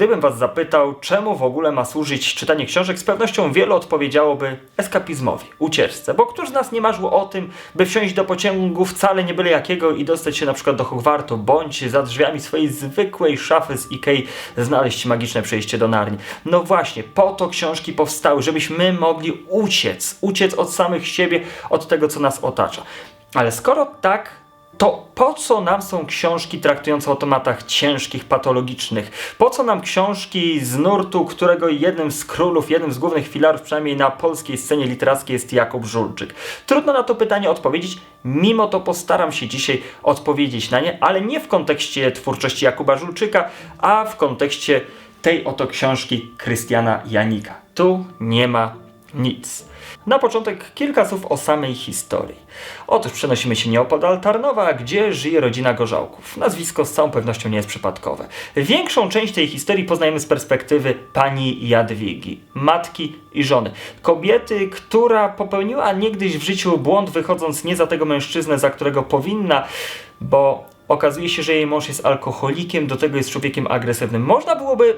Gdybym was zapytał, czemu w ogóle ma służyć czytanie książek, z pewnością wielu odpowiedziałoby eskapizmowi, ucieczce. Bo któż z nas nie marzył o tym, by wsiąść do pociągu wcale nie byle jakiego i dostać się na przykład do Hogwartu, bądź za drzwiami swojej zwykłej szafy z Ikei znaleźć magiczne przejście do Narni. No właśnie, po to książki powstały, żebyśmy mogli uciec, uciec od samych siebie, od tego, co nas otacza. Ale skoro tak, to po co nam są książki traktujące o tematach ciężkich, patologicznych? Po co nam książki z nurtu, którego jednym z królów, jednym z głównych filarów, przynajmniej na polskiej scenie literackiej, jest Jakub Żulczyk? Trudno na to pytanie odpowiedzieć, mimo to postaram się dzisiaj odpowiedzieć na nie, ale nie w kontekście twórczości Jakuba Żulczyka, a w kontekście tej oto książki Krystiana Janika. Tu nie ma nic. Na początek kilka słów o samej historii. Otóż przenosimy się nieopodal Tarnowa, gdzie żyje rodzina Gorzałków. Nazwisko z całą pewnością nie jest przypadkowe. Większą część tej historii poznajemy z perspektywy pani Jadwigi, matki i żony. Kobiety, która popełniła niegdyś w życiu błąd, wychodząc nie za tego mężczyznę, za którego powinna, bo okazuje się, że jej mąż jest alkoholikiem, do tego jest człowiekiem agresywnym. Można byłoby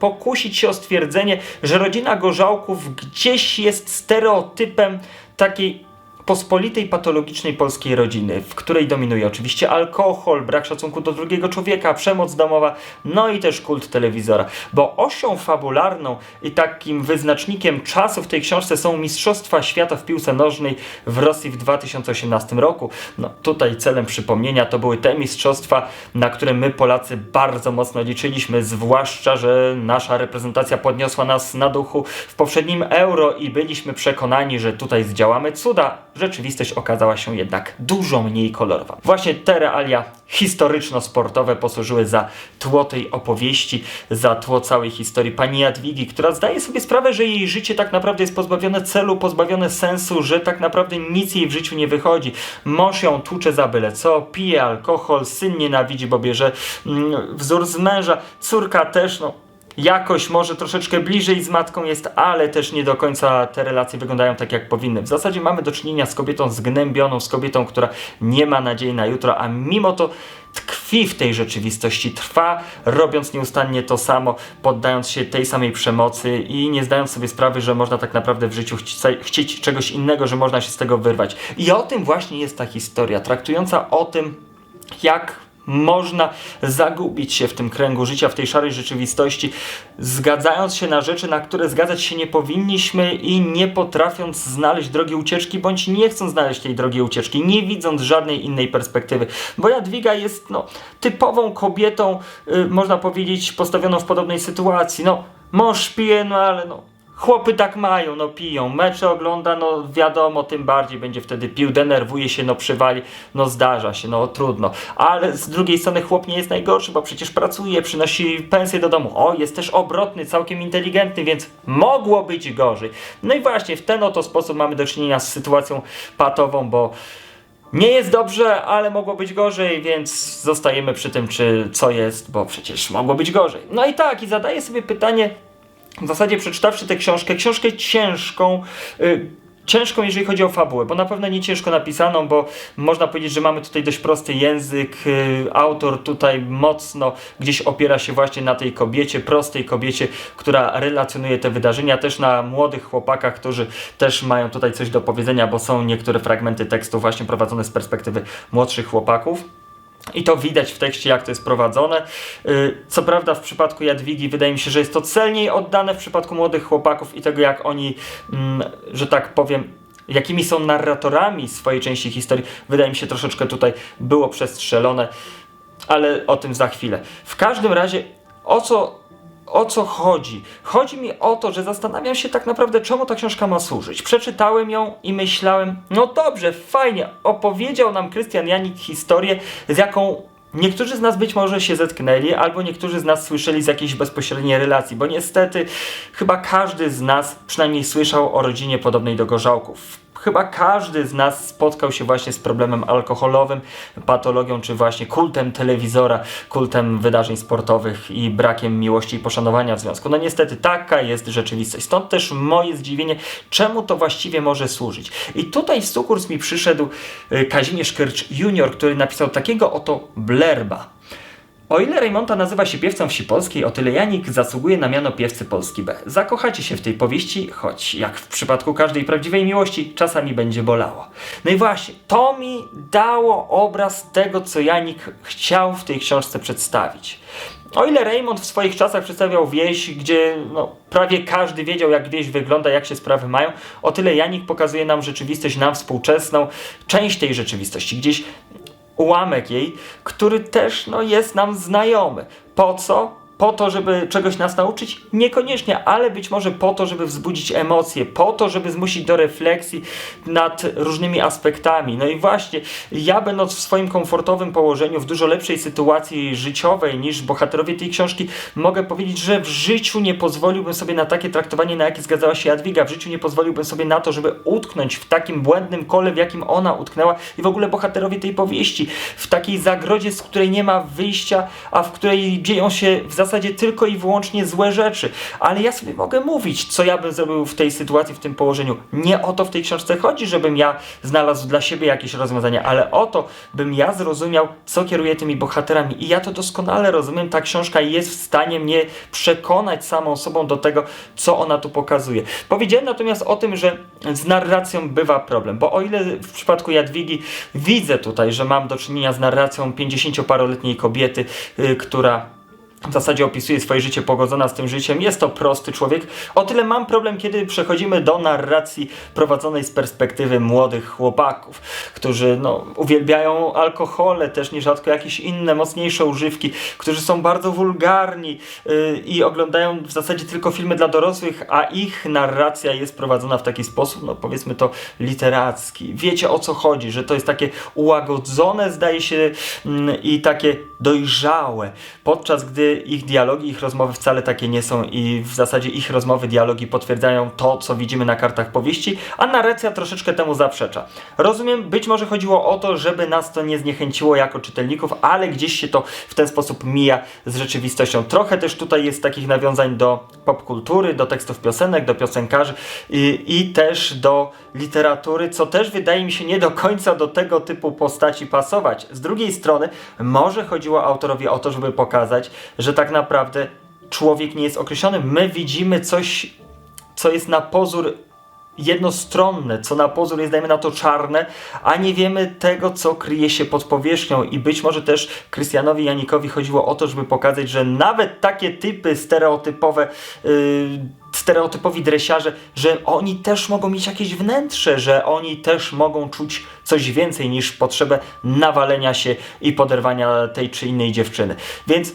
pokusić się o stwierdzenie, że rodzina Gorzałków gdzieś jest stereotypem takiej pospolitej, patologicznej polskiej rodziny, w której dominuje oczywiście alkohol, brak szacunku do drugiego człowieka, przemoc domowa, no i też kult telewizora. Bo osią fabularną i takim wyznacznikiem czasu w tej książce są Mistrzostwa Świata w piłce nożnej w Rosji w 2018 roku. No tutaj celem przypomnienia to były te mistrzostwa, na które my Polacy bardzo mocno liczyliśmy, zwłaszcza, że nasza reprezentacja podniosła nas na duchu w poprzednim Euro i byliśmy przekonani, że tutaj zdziałamy cuda rzeczywistość okazała się jednak dużo mniej kolorowa. Właśnie te realia historyczno-sportowe posłużyły za tło tej opowieści, za tło całej historii pani Jadwigi, która zdaje sobie sprawę, że jej życie tak naprawdę jest pozbawione celu, pozbawione sensu, że tak naprawdę nic jej w życiu nie wychodzi. Mąż ją tłucze za byle co, pije alkohol, syn nienawidzi, bo bierze mm, wzór z męża, córka też, no jakoś może troszeczkę bliżej z matką jest, ale też nie do końca te relacje wyglądają tak, jak powinny. W zasadzie mamy do czynienia z kobietą zgnębioną, z kobietą, która nie ma nadziei na jutro, a mimo to tkwi w tej rzeczywistości, trwa, robiąc nieustannie to samo, poddając się tej samej przemocy i nie zdając sobie sprawy, że można tak naprawdę w życiu chcieć czegoś innego, że można się z tego wyrwać. I o tym właśnie jest ta historia, traktująca o tym, jak można zagubić się w tym kręgu życia, w tej szarej rzeczywistości, zgadzając się na rzeczy, na które zgadzać się nie powinniśmy i nie potrafiąc znaleźć drogi ucieczki, bądź nie chcąc znaleźć tej drogi ucieczki, nie widząc żadnej innej perspektywy. Bo Jadwiga jest no, typową kobietą, yy, można powiedzieć, postawioną w podobnej sytuacji. No, mąż pije, no ale no, Chłopy tak mają, no piją, mecze ogląda, no wiadomo, tym bardziej będzie wtedy pił, denerwuje się, no przywali, no zdarza się, no trudno. Ale z drugiej strony chłop nie jest najgorszy, bo przecież pracuje, przynosi pensję do domu. O, jest też obrotny, całkiem inteligentny, więc mogło być gorzej. No i właśnie w ten oto sposób mamy do czynienia z sytuacją patową, bo nie jest dobrze, ale mogło być gorzej, więc zostajemy przy tym, czy co jest, bo przecież mogło być gorzej. No i tak, i zadaję sobie pytanie, w zasadzie przeczytawszy tę książkę, książkę ciężką, y, ciężką, jeżeli chodzi o fabułę, bo na pewno nie ciężko napisaną, bo można powiedzieć, że mamy tutaj dość prosty język. Y, autor tutaj mocno gdzieś opiera się właśnie na tej kobiecie, prostej kobiecie, która relacjonuje te wydarzenia, też na młodych chłopakach, którzy też mają tutaj coś do powiedzenia, bo są niektóre fragmenty tekstu właśnie prowadzone z perspektywy młodszych chłopaków. I to widać w tekście, jak to jest prowadzone. Y, co prawda, w przypadku Jadwigi wydaje mi się, że jest to celniej oddane w przypadku młodych chłopaków i tego, jak oni, mm, że tak powiem, jakimi są narratorami swojej części historii, wydaje mi się troszeczkę tutaj było przestrzelone, ale o tym za chwilę. W każdym razie, o co o co chodzi? Chodzi mi o to, że zastanawiam się tak naprawdę, czemu ta książka ma służyć. Przeczytałem ją i myślałem, no dobrze, fajnie, opowiedział nam Krystian Janik historię, z jaką Niektórzy z nas być może się zetknęli, albo niektórzy z nas słyszeli z jakiejś bezpośredniej relacji, bo niestety chyba każdy z nas przynajmniej słyszał o rodzinie podobnej do Gorzałków chyba każdy z nas spotkał się właśnie z problemem alkoholowym, patologią, czy właśnie kultem telewizora, kultem wydarzeń sportowych i brakiem miłości i poszanowania w związku. No niestety taka jest rzeczywistość. Stąd też moje zdziwienie, czemu to właściwie może służyć. I tutaj w sukurs mi przyszedł y, Kazimierz Kyrcz junior, który napisał takiego oto blerba. O ile Raymonta nazywa się piewcą wsi polskiej, o tyle Janik zasługuje na miano piewcy Polski B. Zakochacie się w tej powieści, choć jak w przypadku każdej prawdziwej miłości, czasami będzie bolało. No i właśnie, to mi dało obraz tego, co Janik chciał w tej książce przedstawić. O ile Raymond w swoich czasach przedstawiał wieś, gdzie no, prawie każdy wiedział, jak wieś wygląda, jak się sprawy mają, o tyle Janik pokazuje nam rzeczywistość, nam współczesną, część tej rzeczywistości, gdzieś ułamek jej, który też no, jest nam znajomy. Po co? Po to, żeby czegoś nas nauczyć? Niekoniecznie, ale być może po to, żeby wzbudzić emocje, po to, żeby zmusić do refleksji nad różnymi aspektami. No i właśnie, ja będąc w swoim komfortowym położeniu, w dużo lepszej sytuacji życiowej niż bohaterowie tej książki, mogę powiedzieć, że w życiu nie pozwoliłbym sobie na takie traktowanie, na jakie zgadzała się Jadwiga. W życiu nie pozwoliłbym sobie na to, żeby utknąć w takim błędnym kole, w jakim ona utknęła i w ogóle bohaterowie tej powieści. W takiej zagrodzie, z której nie ma wyjścia, a w której dzieją się w zasadzie zasadzie tylko i wyłącznie złe rzeczy. Ale ja sobie mogę mówić, co ja bym zrobił w tej sytuacji, w tym położeniu. Nie o to w tej książce chodzi, żebym ja znalazł dla siebie jakieś rozwiązania, ale o to, bym ja zrozumiał, co kieruje tymi bohaterami. I ja to doskonale rozumiem. Ta książka jest w stanie mnie przekonać samą sobą do tego, co ona tu pokazuje. Powiedziałem natomiast o tym, że z narracją bywa problem, bo o ile w przypadku Jadwigi widzę tutaj, że mam do czynienia z narracją 50-paroletniej kobiety, yy, która w zasadzie opisuje swoje życie pogodzona z tym życiem. Jest to prosty człowiek. O tyle mam problem, kiedy przechodzimy do narracji prowadzonej z perspektywy młodych chłopaków, którzy no, uwielbiają alkohole, też nierzadko jakieś inne, mocniejsze używki, którzy są bardzo wulgarni yy, i oglądają w zasadzie tylko filmy dla dorosłych, a ich narracja jest prowadzona w taki sposób, no powiedzmy to literacki. Wiecie o co chodzi, że to jest takie ułagodzone, zdaje się, yy, i takie dojrzałe, podczas gdy ich dialogi, ich rozmowy wcale takie nie są i w zasadzie ich rozmowy, dialogi potwierdzają to, co widzimy na kartach powieści, a narracja troszeczkę temu zaprzecza. Rozumiem, być może chodziło o to, żeby nas to nie zniechęciło jako czytelników, ale gdzieś się to w ten sposób mija z rzeczywistością. Trochę też tutaj jest takich nawiązań do popkultury, do tekstów piosenek, do piosenkarzy i, i też do literatury, co też wydaje mi się nie do końca do tego typu postaci pasować. Z drugiej strony, może chodziło autorowi o to, żeby pokazać, że tak naprawdę człowiek nie jest określony. My widzimy coś, co jest na pozór jednostronne, co na pozór jest, dajmy na to, czarne, a nie wiemy tego, co kryje się pod powierzchnią. I być może też Krystianowi Janikowi chodziło o to, żeby pokazać, że nawet takie typy stereotypowe, yy, stereotypowi dresiarze, że oni też mogą mieć jakieś wnętrze, że oni też mogą czuć coś więcej niż potrzebę nawalenia się i poderwania tej czy innej dziewczyny. Więc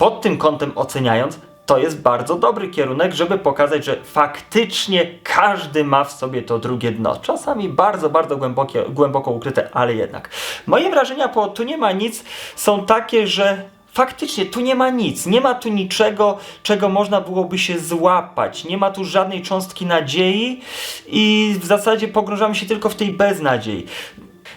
pod tym kątem oceniając, to jest bardzo dobry kierunek, żeby pokazać, że faktycznie każdy ma w sobie to drugie dno. Czasami bardzo, bardzo głębokie, głęboko ukryte, ale jednak. Moje wrażenia po Tu nie ma nic są takie, że faktycznie tu nie ma nic, nie ma tu niczego, czego można byłoby się złapać, nie ma tu żadnej cząstki nadziei i w zasadzie pogrążamy się tylko w tej beznadziei.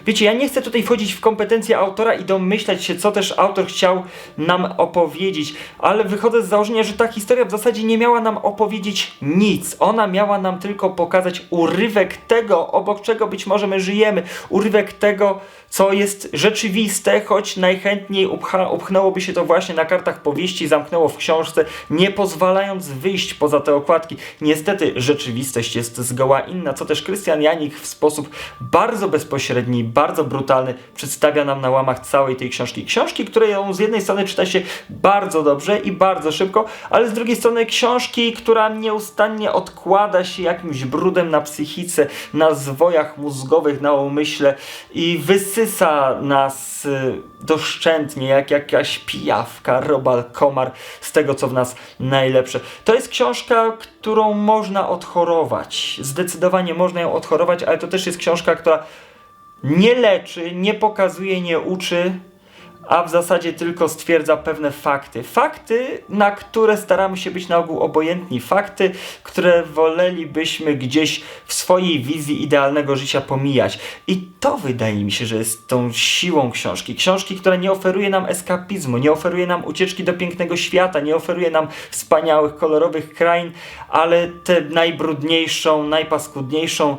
Wiecie, ja nie chcę tutaj wchodzić w kompetencje autora i domyślać się, co też autor chciał nam opowiedzieć, ale wychodzę z założenia, że ta historia w zasadzie nie miała nam opowiedzieć nic. Ona miała nam tylko pokazać urywek tego, obok czego być może my żyjemy, urywek tego, co jest rzeczywiste, choć najchętniej upcha, upchnęłoby się to właśnie na kartach powieści, zamknęło w książce, nie pozwalając wyjść poza te okładki. Niestety rzeczywistość jest zgoła inna, co też Krystian Janik w sposób bardzo bezpośredni, bardzo brutalny przedstawia nam na łamach całej tej książki. Książki, które ją z jednej strony czyta się bardzo dobrze i bardzo szybko, ale z drugiej strony książki, która nieustannie odkłada się jakimś brudem na psychice, na zwojach mózgowych, na umyśle i wysysa nas y, doszczętnie, jak jakaś pijawka, robal, komar z tego, co w nas najlepsze. To jest książka, którą można odchorować. Zdecydowanie można ją odchorować, ale to też jest książka, która nie leczy, nie pokazuje, nie uczy, a w zasadzie tylko stwierdza pewne fakty. Fakty, na które staramy się być na ogół obojętni. Fakty, które wolelibyśmy gdzieś w swojej wizji idealnego życia pomijać. I to wydaje mi się, że jest tą siłą książki. Książki, która nie oferuje nam eskapizmu, nie oferuje nam ucieczki do pięknego świata, nie oferuje nam wspaniałych, kolorowych krain, ale tę najbrudniejszą, najpaskudniejszą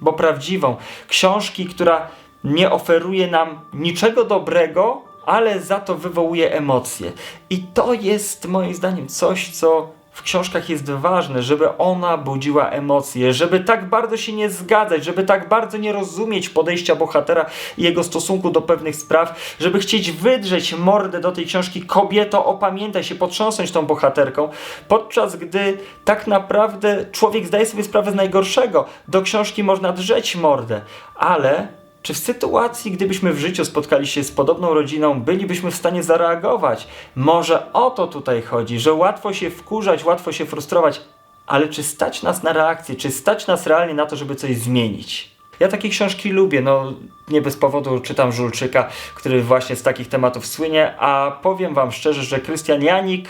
bo prawdziwą. Książki, która nie oferuje nam niczego dobrego, ale za to wywołuje emocje. I to jest moim zdaniem coś, co w książkach jest ważne, żeby ona budziła emocje, żeby tak bardzo się nie zgadzać, żeby tak bardzo nie rozumieć podejścia bohatera i jego stosunku do pewnych spraw, żeby chcieć wydrzeć mordę do tej książki kobieto, opamiętaj się, potrząsnąć tą bohaterką, podczas gdy tak naprawdę człowiek zdaje sobie sprawę z najgorszego. Do książki można drzeć mordę, ale czy w sytuacji, gdybyśmy w życiu spotkali się z podobną rodziną, bylibyśmy w stanie zareagować? Może o to tutaj chodzi, że łatwo się wkurzać, łatwo się frustrować, ale czy stać nas na reakcję, czy stać nas realnie na to, żeby coś zmienić? Ja takie książki lubię, no nie bez powodu czytam Żulczyka, który właśnie z takich tematów słynie, a powiem wam szczerze, że Krystian Janik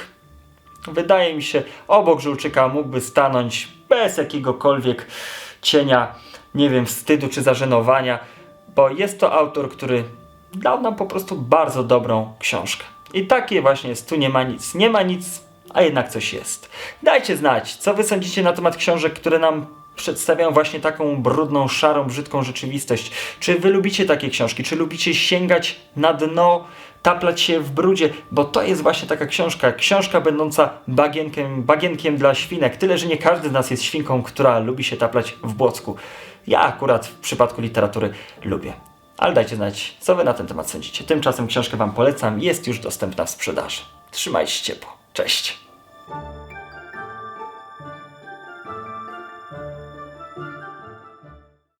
wydaje mi się obok Żulczyka mógłby stanąć bez jakiegokolwiek cienia, nie wiem, wstydu czy zażenowania, bo jest to autor, który dał nam po prostu bardzo dobrą książkę. I takie właśnie jest, tu nie ma nic, nie ma nic, a jednak coś jest. Dajcie znać, co wy sądzicie na temat książek, które nam przedstawiają właśnie taką brudną, szarą, brzydką rzeczywistość. Czy wy lubicie takie książki? Czy lubicie sięgać na dno, taplać się w brudzie? Bo to jest właśnie taka książka. Książka będąca bagienkiem, bagienkiem dla świnek. Tyle, że nie każdy z nas jest świnką, która lubi się taplać w błocku. Ja akurat w przypadku literatury lubię. Ale dajcie znać, co wy na ten temat sądzicie. Tymczasem książkę wam polecam. Jest już dostępna w sprzedaży. Trzymajcie się ciepło. Cześć.